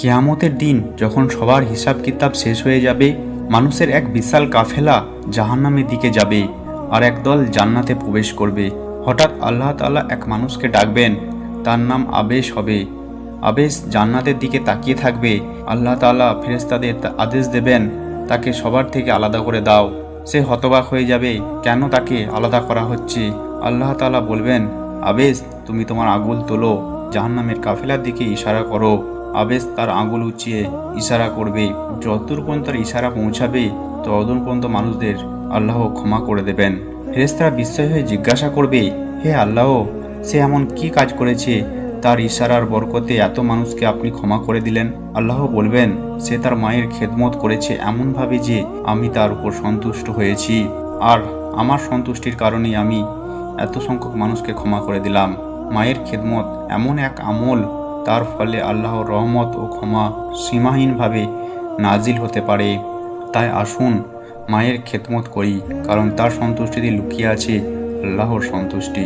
কেয়ামতের দিন যখন সবার হিসাব কিতাব শেষ হয়ে যাবে, মানুষের এক বিশাল কাফেলা জাহান্নামের দিকে যাবে আর একদল জান্নাতে প্রবেশ করবে। হঠাৎ আল্লাহ তাআলা এক মানুষকে ডাকবেন, তার নাম আবেশ হবে। আবেশ জান্নাতের দিকে তাকিয়ে থাকবে। আল্লাহ তাআলা ফেরেশতাদের তা- আদেশ দেবেন, তাকে সবার থেকে আলাদা করে দাও। সে হতবাক হয়ে যাবে, কেন তাকে আলাদা করা হচ্ছে? আল্লাহ তাআলা বলবেন, আবেশ, তুমি তোমার আগুল তোলো, জাহান্নামের কাফেলার দিকে ইশারা করো। আবেশ তার আঙুল উঁচিয়ে ইশারা করবে, যতদূর তার ইশারা পৌঁছাবে, ততদূর পর্যন্ত মানুষদের আল্লাহ ক্ষমা করে দেবেন। ফেরেশতারা বিস্ময় হয়ে জিজ্ঞাসা করবে, হে আল্লাহ, সে এমন কি কাজ করেছে? তার ইশারার বরকতে এত মানুষকে আপনি ক্ষমা করে দিলেন? আল্লাহ বলবেন, সে তার মায়ের খেদমত করেছে এমনভাবে যে আমি তার উপর সন্তুষ্ট হয়েছি। আর আমার সন্তুষ্টির কারণেই আমি এত সংখ্যক মানুষকে ক্ষমা করে দিলাম। মায়ের খেদমত এমন এক আমল তার ফলে আল্লাহর রহমত ও ক্ষমা সীমাহীনভাবে নাজিল হতে পারে। তাই আসুন মায়ের খেদমত করি, কারণ তার সন্তুষ্টিতে লুকিয়ে আছে আল্লাহর সন্তুষ্টি।